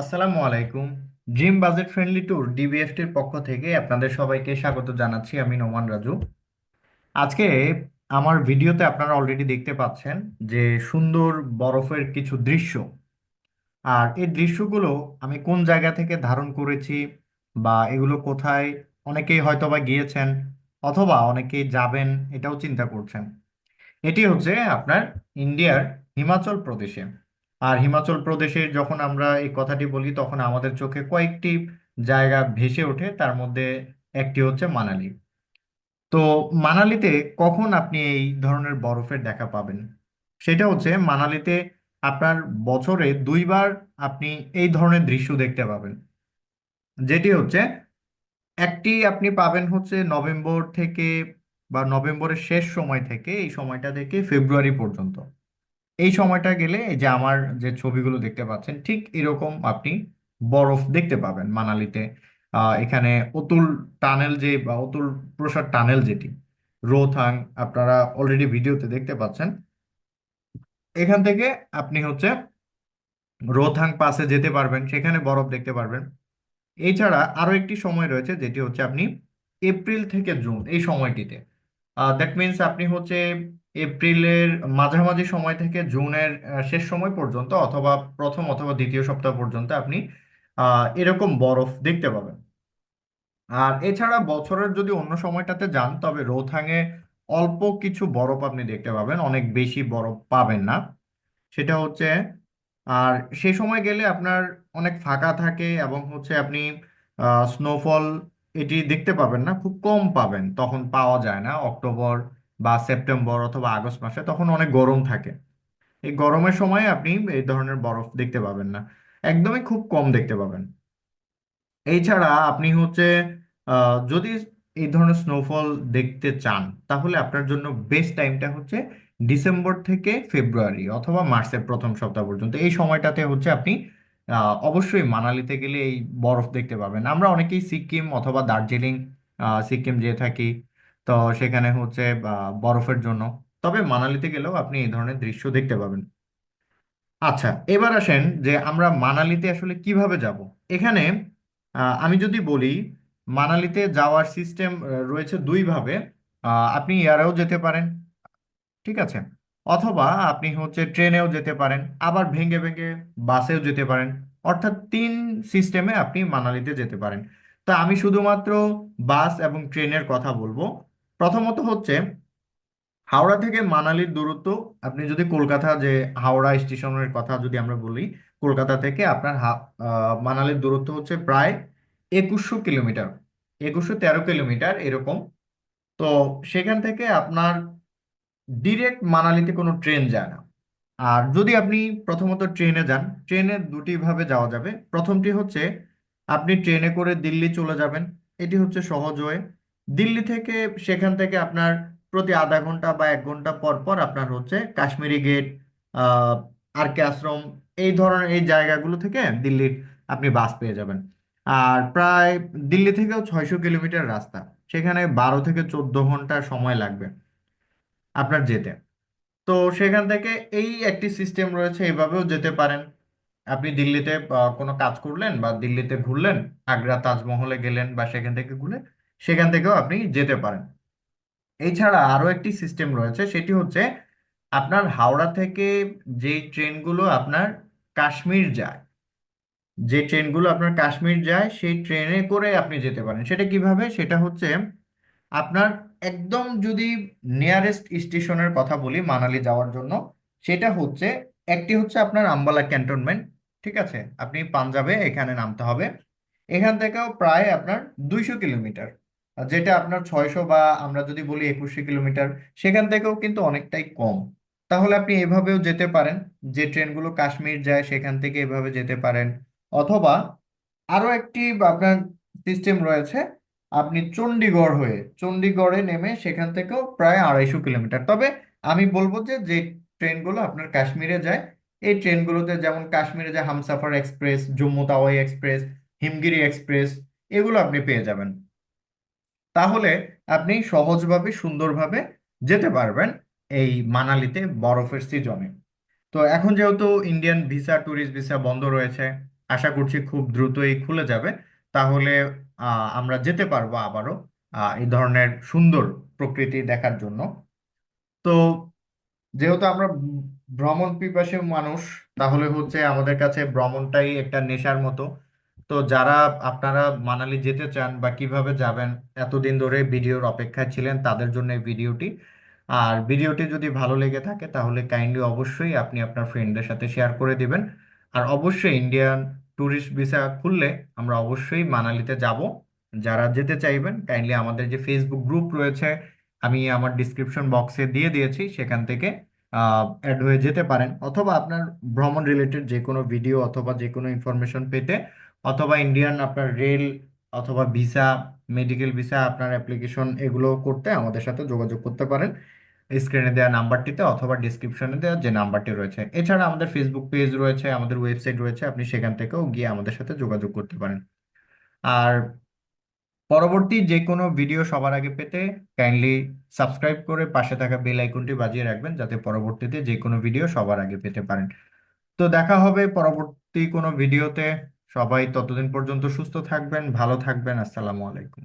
আসসালামু আলাইকুম। Dream budget friendly tour ডিবিএফটির পক্ষ থেকে আপনাদের সবাইকে স্বাগত জানাচ্ছি আমি নোমান রাজু। আজকে আমার ভিডিওতে আপনারা অলরেডি দেখতে পাচ্ছেন যে সুন্দর বরফের কিছু দৃশ্য। আর এই দৃশ্যগুলো আমি কোন জায়গা থেকে ধারণ করেছি বা এগুলো কোথায়, অনেকেই হয়তো বা গিয়েছেন অথবা অনেকেই যাবেন এটাও চিন্তা করছেন। এটি হচ্ছে আপনার ইন্ডিয়ার হিমাচল প্রদেশে। আর হিমাচল প্রদেশে যখন আমরা এই কথাটি বলি, তখন আমাদের চোখে কয়েকটি জায়গা ভেসে ওঠে, তার মধ্যে একটি হচ্ছে মানালি। তো মানালিতে কখন আপনি এই ধরনের বরফের দেখা পাবেন? সেটা হচ্ছে মানালিতে আপনার বছরে দুইবার আপনি এই ধরনের দৃশ্য দেখতে পাবেন। যেটি হচ্ছে, একটি আপনি পাবেন হচ্ছে নভেম্বর থেকে বা নভেম্বরের শেষ সময় থেকে, এই সময়টা থেকে ফেব্রুয়ারি পর্যন্ত। এই সময়টা গেলে এই যে আমার যে ছবিগুলো দেখতে পাচ্ছেন ঠিক এরকম আপনি বরফ দেখতে পাবেন মানালিতে। আহ, এখানে অতুল টানেল যে বা অতুল প্রসাদ টানেল যেটি রোথাং আপনারা অলরেডি ভিডিওতে দেখতে পাচ্ছেন। এখান থেকে আপনি হচ্ছে রোথাং পাসে যেতে পারবেন সেখানে বরফ দেখতে পারবেন। এছাড়া আরও একটি সময় রয়েছে যেটি হচ্ছে আপনি এপ্রিল থেকে জুন এই সময়টিতে। দ্যাট মিন্স আপনি হচ্ছে এপ্রিলের মাঝামাঝি সময় থেকে জুনের শেষ সময় পর্যন্ত অথবা প্রথম অথবা দ্বিতীয় সপ্তাহ পর্যন্ত আপনি এরকম বরফ দেখতে পাবেন। আর এছাড়া বছরের যদি অন্য সময়টাতে যান, তবে রোথাংয়ে অল্প কিছু বরফ আপনি দেখতে পাবেন, অনেক বেশি বরফ পাবেন না। সেটা হচ্ছে, আর সে সময় গেলে আপনার অনেক ফাঁকা থাকে এবং হচ্ছে আপনি স্নোফল এটি দেখতে পাবেন না, খুব কম পাবেন, তখন পাওয়া যায় না। অক্টোবর বা সেপ্টেম্বর অথবা আগস্ট মাসে তখন অনেক গরম থাকে। এই গরমের সময় আপনি এই ধরনের বরফ দেখতে পাবেন না। একদমই খুব কম দেখতে পাবেন। এছাড়া আপনি হচ্ছে যদি এই ধরনের স্নোফল দেখতে চান, তাহলে আপনার জন্য বেস্ট টাইমটা হচ্ছে ডিসেম্বর থেকে ফেব্রুয়ারি অথবা মার্চের প্রথম সপ্তাহ পর্যন্ত। এই সময়টাতে হচ্ছে আপনি অবশ্যই মানালিতে গেলে এই বরফ দেখতে পাবেন। আমরা অনেকেই সিকিম অথবা দার্জিলিং সিকিম যেয়ে থাকি। তো সেখানে হচ্ছে বরফের জন্য। তবে মানালিতে গেলেও আপনি এই ধরনের দৃশ্য দেখতে পাবেন। আচ্ছা এবার আসেন যে আমরা মানালিতে আসলে কীভাবে যাব? এখানে আমি যদি বলি, মানালিতে যাওয়ার সিস্টেম রয়েছে দুইভাবে আপনি এয়ারেও যেতে পারেন, ঠিক আছে? অথবা আপনি হচ্ছে ট্রেনেও যেতে পারেন, আবার ভেঙে ভেঙে বাসেও যেতে পারেন। অর্থাৎ তিন সিস্টেমে আপনি মানালিতে যেতে পারেন। তা আমি শুধুমাত্র বাস এবং ট্রেনের কথা বলব। প্রথমত হচ্ছে, হাওড়া থেকে মানালির দূরত্ব, আপনি যদি কলকাতা যে হাওড়া স্টেশনের কথা যদি আমরা বলি, কলকাতা থেকে আপনার মানালির দূরত্ব হচ্ছে প্রায় একুশশো কিলোমিটার, একুশশো তেরো কিলোমিটার এরকম। তো সেখান থেকে আপনার ডিরেক্ট মানালিতে কোনো ট্রেন যায় না। আর যদি আপনি প্রথমত ট্রেনে যান ট্রেনে দুটি ভাবে যাওয়া যাবে। প্রথমটি হচ্ছে, আপনি ট্রেনে করে দিল্লি চলে যাবেন। এটি হচ্ছে সহজ ওয়ে দিল্লি থেকে সেখান থেকে আপনার প্রতি আধা ঘণ্টা বা এক ঘণ্টা পর পর আপনার হচ্ছে কাশ্মীরি গেট আর কে আশ্রম এই ধরনের এই জায়গাগুলো থেকে দিল্লির আপনি বাস পেয়ে যাবেন। আর প্রায় দিল্লি থেকেও ছয়শো কিলোমিটার রাস্তা। সেখানে বারো থেকে চোদ্দ ঘণ্টা সময় লাগবে আপনার যেতে। তো সেখান থেকে এই একটি সিস্টেম রয়েছে এইভাবেও যেতে পারেন। আপনি দিল্লিতে কোনো কাজ করলেন বা দিল্লিতে ঘুরলেন, আগ্রা, তাজমহলে গেলেন বা সেখান থেকে ঘুরে সেখান থেকেও আপনি যেতে পারেন। এছাড়া আরও একটি সিস্টেম রয়েছে, সেটি হচ্ছে আপনার হাওড়া থেকে যেই ট্রেনগুলো আপনার কাশ্মীর যায়, যে ট্রেনগুলো আপনার কাশ্মীর যায়, সেই ট্রেনে করে আপনি যেতে পারেন। সেটা কীভাবে? সেটা হচ্ছে আপনার একদম যদি নিয়ারেস্ট স্টেশনের কথা বলি, মানালি যাওয়ার জন্য, সেটা হচ্ছে একটি হচ্ছে আপনার আম্বালা ক্যান্টনমেন্ট, ঠিক আছে? আপনি পাঞ্জাবে এখানে নামতে হবে। এখান থেকেও প্রায় আপনার দুইশো কিলোমিটার। যেটা আপনার ছয়শো বা আমরা যদি বলি একুশশো কিলোমিটার, সেখান থেকেও কিন্তু অনেকটাই কম। তাহলে আপনি এভাবেও যেতে পারেন, যে ট্রেনগুলো কাশ্মীর যায় সেখান থেকে এভাবে যেতে পারেন। অথবা আরও একটি আপনার সিস্টেম রয়েছে, আপনি চণ্ডীগড় হয়ে চণ্ডীগড়ে নেমে সেখান থেকেও প্রায় আড়াইশো কিলোমিটার। তবে আমি বলব যে যে ট্রেনগুলো আপনার কাশ্মীরে যায়, এই ট্রেনগুলোতে যেমন কাশ্মীরে যে Humsafar express, Jammu Tawi express, Himgiri express, এগুলো আপনি পেয়ে যাবেন। তাহলে আপনি সহজভাবে, সুন্দরভাবে যেতে পারবেন এই মানালিতে বরফের সিজনে তো এখন যেহেতু ইন্ডিয়ান ভিসা ট্যুরিস্ট ভিসা বন্ধ রয়েছে, আশা করছি খুব দ্রুতই খুলে যাবে, তাহলে আমরা যেতে পারব আবারও এই ধরনের সুন্দর প্রকৃতি দেখার জন্য। তো যেহেতু আমরা ভ্রমণ পিপাসী মানুষ, তাহলে হচ্ছে আমাদের কাছে ভ্রমণটাই একটা নেশার মতো। তো যারা আপনারা মানালি যেতে চান বা কীভাবে যাবেন, এতদিন ধরে ভিডিওর অপেক্ষায় ছিলেন, তাদের জন্য এই ভিডিওটি। আর ভিডিওটি যদি ভালো লেগে থাকে, তাহলে কাইন্ডলি অবশ্যই আপনি আপনার ফ্রেন্ডদের সাথে শেয়ার করে দিবেন। আর অবশ্যই ইন্ডিয়ান ট্যুরিস্ট ভিসা খুললে আমরা অবশ্যই মানালিতে যাব। যারা যেতে চাইবেন কাইন্ডলি আমাদের যে ফেসবুক গ্রুপ রয়েছে, আমি আমার ডিসক্রিপশন বক্সে দিয়ে দিয়েছি, সেখান থেকে অ্যাড হয়ে যেতে পারেন। অথবা আপনার ভ্রমণ রিলেটেড যে কোনো ভিডিও অথবা যে কোনো ইনফরমেশন পেতে অথবা ইন্ডিয়ান আপনার রেল অথবা ভিসা মেডিকেল ভিসা আপনার অ্যাপ্লিকেশন এগুলো করতে আমাদের সাথে যোগাযোগ করতে পারেন। স্ক্রিনে দেওয়া নাম্বারটিতে অথবা ডিসক্রিপশনে দেওয়া যে নাম্বারটি রয়েছে। এছাড়া আমাদের ফেসবুক পেজ রয়েছে, আমাদের ওয়েবসাইট রয়েছে, আপনি সেখান থেকেও গিয়ে আমাদের সাথে যোগাযোগ করতে পারেন। আর পরবর্তী যে কোনো ভিডিও সবার আগে পেতে কাইন্ডলি সাবস্ক্রাইব করে পাশে থাকা বেল আইকনটি বাজিয়ে রাখবেন, যাতে পরবর্তীতে যে কোনো ভিডিও সবার আগে পেতে পারেন। তো দেখা হবে পরবর্তী কোনো ভিডিওতে সবাই ততদিন পর্যন্ত সুস্থ থাকবেন ভালো থাকবেন। আসসালামু আলাইকুম।